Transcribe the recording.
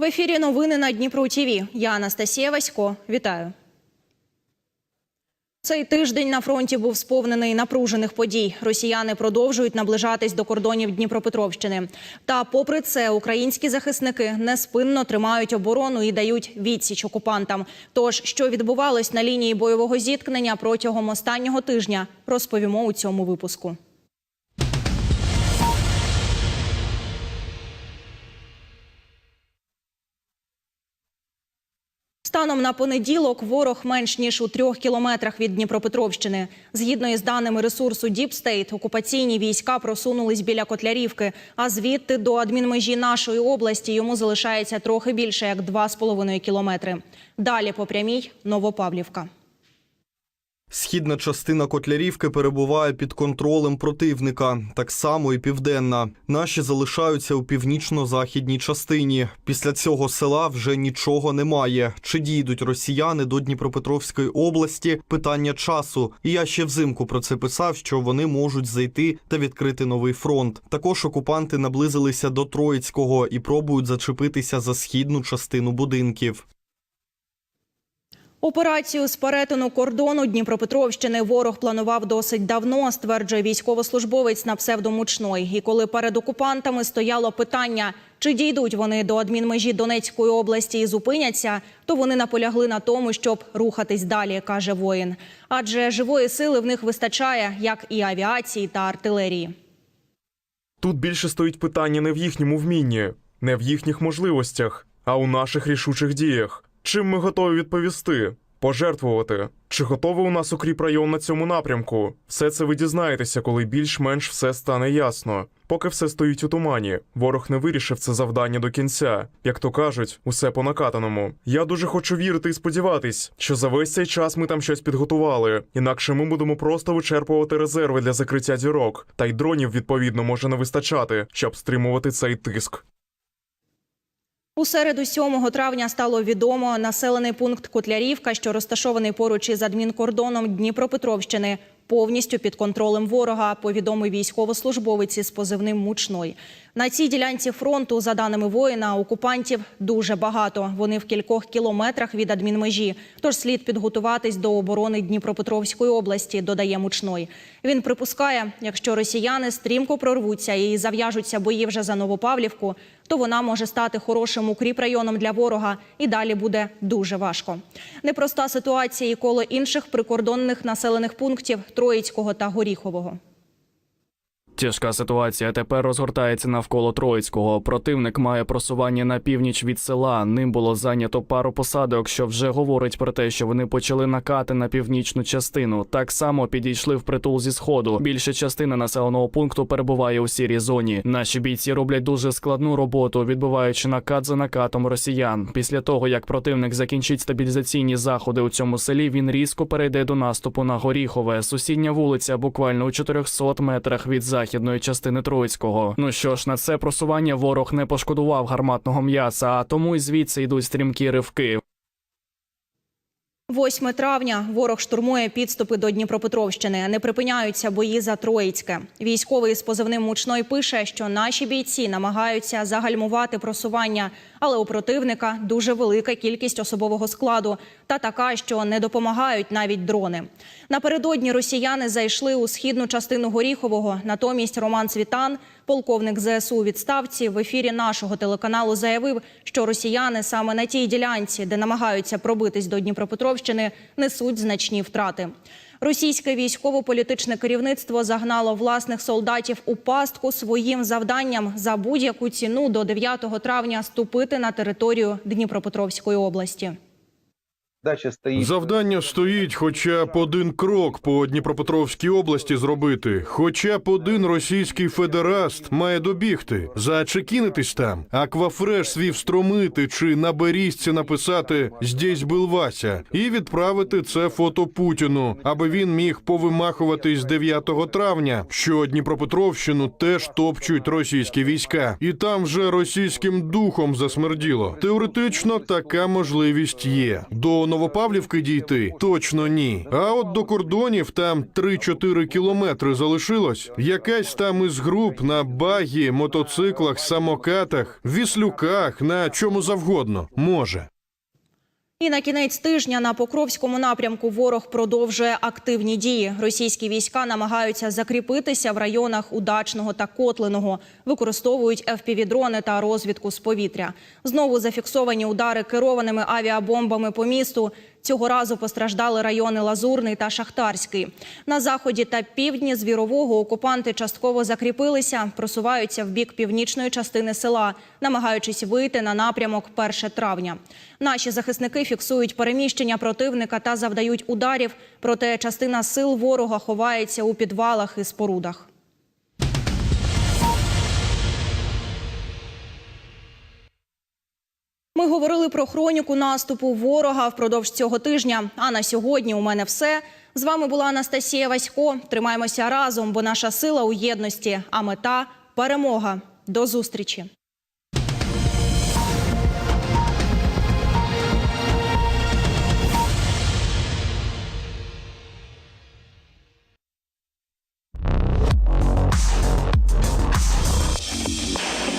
В ефірі новини на Дніпро ТІВІ. Я Анастасія Васько. Вітаю. Цей тиждень на фронті був сповнений напружених подій. Росіяни продовжують наближатись до кордонів Дніпропетровщини. Та, попри це, українські захисники неспинно тримають оборону і дають відсіч окупантам. Тож, що відбувалось на лінії бойового зіткнення протягом останнього тижня, розповімо у цьому випуску. Станом на понеділок ворог менш ніж у трьох кілометрах від Дніпропетровщини. Згідно із даними ресурсу Діпстейт, окупаційні війська просунулись біля Котлярівки, а звідти до адмінмежі нашої області йому залишається трохи більше як 2,5 кілометри. Далі по прямій Новопавлівка. Східна частина Котлярівки перебуває під контролем противника, так само і південна. Наші залишаються у північно-західній частині. Після цього села вже нічого немає. Чи дійдуть росіяни до Дніпропетровської області? Питання часу. І я ще взимку про це писав, що вони можуть зайти та відкрити новий фронт. Також окупанти наблизилися до Троїцького і пробують зачепитися за східну частину будинків. Операцію з перетину кордону Дніпропетровщини ворог планував досить давно, стверджує військовослужбовець на псевдомучной. І коли перед окупантами стояло питання, чи дійдуть вони до адмінмежі Донецької області і зупиняться, то вони наполягли на тому, щоб рухатись далі, каже воїн. Адже живої сили в них вистачає, як і авіації та артилерії. Тут більше стоїть питання не в їхньому вмінні, не в їхніх можливостях, а у наших рішучих діях. Чим ми готові відповісти? Пожертвувати? Чи готовий у нас укріп район на цьому напрямку? Все це ви дізнаєтеся, коли більш-менш все стане ясно. Поки все стоїть у тумані, ворог не вирішив це завдання до кінця. Як то кажуть, усе по накатаному. Я дуже хочу вірити і сподіватись, що за весь цей час ми там щось підготували. Інакше ми будемо просто вичерпувати резерви для закриття дірок. Та й дронів відповідно може не вистачати, щоб стримувати цей тиск. У середу 7 травня стало відомо населений пункт Котлярівка, що розташований поруч із адмінкордоном Дніпропетровщини, повністю під контролем ворога, повідомив військовослужбовець із позивним Мучной. На цій ділянці фронту, за даними воїна, окупантів дуже багато. Вони в кількох кілометрах від адмінмежі. Тож слід підготуватись до оборони Дніпропетровської області, додає Мучной. Він припускає, якщо росіяни стрімко прорвуться і зав'яжуться бої вже за Новопавлівку, то вона може стати хорошим укріп-районом для ворога, і далі буде дуже важко. Непроста ситуація і коло інших прикордонних населених пунктів Троїцького та Горіхового. Тяжка ситуація тепер розгортається навколо Троїцького. Противник має просування на північ від села. Ним було зайнято пару посадок, що вже говорить про те, що вони почали накати на північну частину. Так само підійшли в притул зі сходу. Більша частина населеного пункту перебуває у сірій зоні. Наші бійці роблять дуже складну роботу, відбиваючи накат за накатом росіян. Після того як противник закінчить стабілізаційні заходи у цьому селі, він різко перейде до наступу на Горіхове. Сусідня вулиця буквально у 400 метрах від західної частини Троїцького. Ну що ж, на це просування ворог не пошкодував гарматного м'яса, а тому й звідси йдуть стрімкі ривки. 8 травня ворог штурмує підступи до Дніпропетровщини. Не припиняються бої за Троїцьке. Військовий з позивним Мучной пише, що наші бійці намагаються загальмувати просування, але у противника дуже велика кількість особового складу та така, що не допомагають навіть дрони. Напередодні росіяни зайшли у східну частину Горіхового. Натомість Роман Цвітан, полковник ЗСУ відставці, в ефірі нашого телеканалу заявив, що росіяни саме на тій ділянці, де намагаються пробитись до Дніпропетровщини, несуть значні втрати. Російське військово-політичне керівництво загнало власних солдатів у пастку своїм завданням за будь-яку ціну до 9 травня ступити на територію Дніпропетровської області. Дача стоїть. Завдання стоїть хоча б один крок по Дніпропетровській області зробити. Хоча б один російський федераст має добігти, зачекінитись там, аквафреш свій встромити чи на берізці написати «Здесь был Вася» і відправити це фото Путіну, аби він міг повимахуватись 9 травня, що Дніпропетровщину теж топчуть російські війська, і там вже російським духом засмерділо. Теоретично така можливість є. До Новопавлівки дійти? Точно ні. А от до кордонів там 3-4 кілометри залишилось. Якась там із груп на багі, мотоциклах, самокатах, віслюках, на чому завгодно. Може. І на кінець тижня на Покровському напрямку ворог продовжує активні дії. Російські війська намагаються закріпитися в районах Удачного та Котлиного, використовують FPV-дрони та розвідку з повітря. Знову зафіксовані удари керованими авіабомбами по місту. Цього разу постраждали райони Лазурний та Шахтарський. На заході та півдні звірового окупанти частково закріпилися, просуваються в бік північної частини села, намагаючись вийти на напрямок 1 травня. Наші захисники фіксують переміщення противника та завдають ударів, проте частина сил ворога ховається у підвалах і спорудах. Ми говорили про хроніку наступу ворога впродовж цього тижня. А на сьогодні у мене все. З вами була Анастасія Васько. Тримаємося разом, бо наша сила у єдності, а мета перемога. До зустрічі.